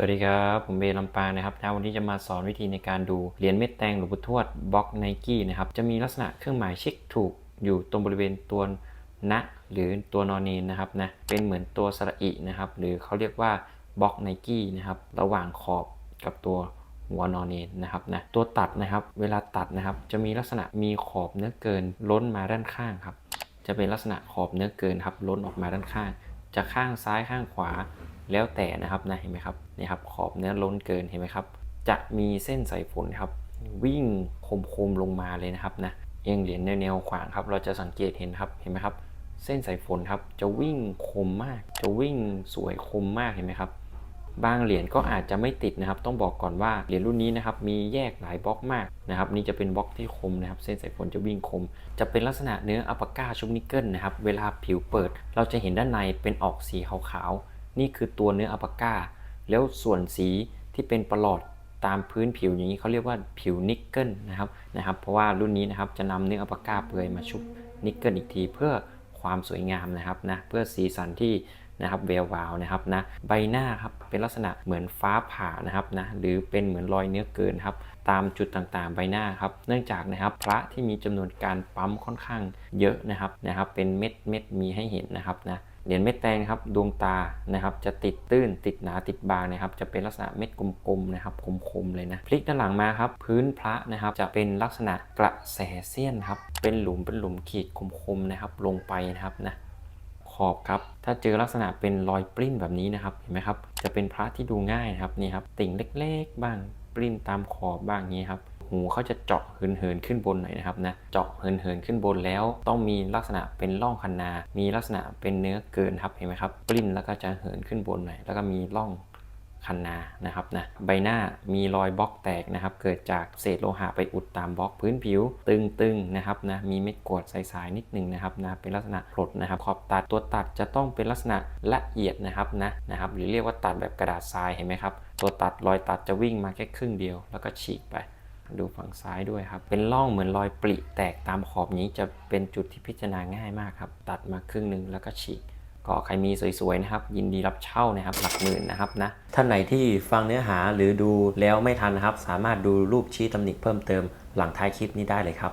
สวัสดีครับ ผมเบลำปางนะครับนะวันนี้จะมาสอนวิธีในการดูเหรียญเม็ดแตงหลวงปู่ทวดบล็อกไนกี้นะครับจะมีลักษณะเครื่องหมายเช็คถูกอยู่ตรงบริเวณตัวนะหรือตัวนอนเนนนะครับนะเป็นเหมือนตัวสระอินะครับหรือเขาเรียกว่าบล็อกไนกี้นะครับระหว่างขอบกับตัวหัวนอนเนนนะครับนะตัวตัดนะครับเวลาตัดนะครับจะมีลักษณะมีขอบเนื้อเกินล้นมาด้านข้างครับจะเป็นลักษณะขอบเนื้อเกินครับล้นออกมาด้านข้างจะข้างซ้ายข้างขวา แล้วแต่นะครับนะเห็นไหมครับนี่ครับขอบเนื้อล้นเกินเห็นไหมครับ จะมีเส้นสายฝนครับ วิ่งคมๆลงมาเลยนะครับนะเอียงเหรียญแนวขวางครับ เราจะสังเกตเห็นครับเห็นไหมครับ เส้นสายฝนครับจะวิ่งคมมาก จะวิ่งสวยคมมากเห็นไหมครับบางเหรียญก็อาจจะไม่ติดนะครับ ต้องบอกก่อนว่าเหรียญรุ่นนี้นะครับมีแยกหลายบล็อกมากนะครับนี่จะเป็นบล็อกที่คมนะครับ เส้นสายฝนจะวิ่งคม จะเป็นลักษณะเนื้ออัปปาก้าชุบนิกเกิลนะครับ เวลาผิวเปิด เราจะเห็นด้านในเป็นออกสีขาวๆ นี่คือตัวเนื้ออัปปาก้า แล้วส่วนสีที่เป็นประหลอดตามพื้นผิวอย่างนี้เขาเรียกว่าผิวนิกเกิลนะครับนะครับ เพราะว่ารุ่นนี้นะครับจะนำเนื้ออัปปาก้าเปลือยมาชุบนิกเกิลอีกที เพื่อความสวยงามนะครับนะเพื่อสีสันที่ นะครับแวววาวนะครับนะใบหน้าครับเป็นลักษณะเหมือนฟ้าผ่านะครับนะหรือเป็นเหมือนรอยเนื้อเกินครับตามจุดต่างๆ ใบหน้าครับ เนื่องจากนะครับพระที่มีจำนวนการปั๊มค่อนข้างเยอะนะครับนะครับ เป็นเม็ดเม็ดมีให้เห็นนะครับนะเหรียญเม็ดแตงครับดวงตานะครับจะติดตื้นติดหนาติดบางนะครับ จะเป็นลักษณะเม็ดกลมๆนะครับคมๆเลยนะพลิกด้านหลังมาครับ พื้นพระนะครับจะเป็นลักษณะกระแสเสี้ยนครับเป็นหลุมเป็นหลุมขีดคมๆนะครับ ลงไปนะครับนะ อบครับ ถ้าเจอลักษณะเป็นรอยปริ้นแบบนี้นะครับ เห็นไหมครับ จะเป็นพระที่ดูง่ายนะครับนี่ครับ ติ่งเล็กๆ บ้าง ปริ้นตามขอบบ้างอย่างนี้ครับ หูเขาจะเจาะเหินๆขึ้นบนหน่อยนะครับนะ เจาะเหินๆขึ้นบนแล้ว ต้องมีลักษณะเป็นร่องคันนา มีลักษณะเป็นเนื้อเกินครับ เห็นไหมครับปลิ้นแล้วก็จะเหินขึ้นบนหน่อย แล้วก็มีร่อง คันนานะครับนะใบหน้ามีรอยบล็อกแตกนะครับ เกิดจากเศษโลหะไปอุดตามบล็อกพื้นผิว ตึงๆนะครับนะมีเม็ดกรวดใสๆนิดหนึ่งนะครับนะเป็นลักษณะพลดนะครับขอบตัดตัวตัดจะต้องเป็นลักษณะละเอียดนะครับนะนะครับหรือเรียกว่าตัดแบบกระดาษทรายเห็นไหมครับตัวตัดรอยตัดจะวิ่งมาแค่ครึ่งเดียว แล้วก็ฉีกไปดูฝั่งซ้ายด้วยครับ เป็นร่องเหมือนรอยปริแตกตามขอบนี้จะเป็นจุดที่พิจารณาง่ายมากครับ ตัดมาครึ่งหนึ่งแล้วก็ฉีก ก็ใครมีสวยๆนะครับ ยินดีรับเช่านะครับ หลักหมื่นนะครับนะท่านไหนที่ฟังเนื้อหาหรือดูแล้วไม่ทันนะครับ สามารถดูรูปชี้ตำหนิเพิ่มเติมหลังท้ายคลิปนี้ได้เลยครับ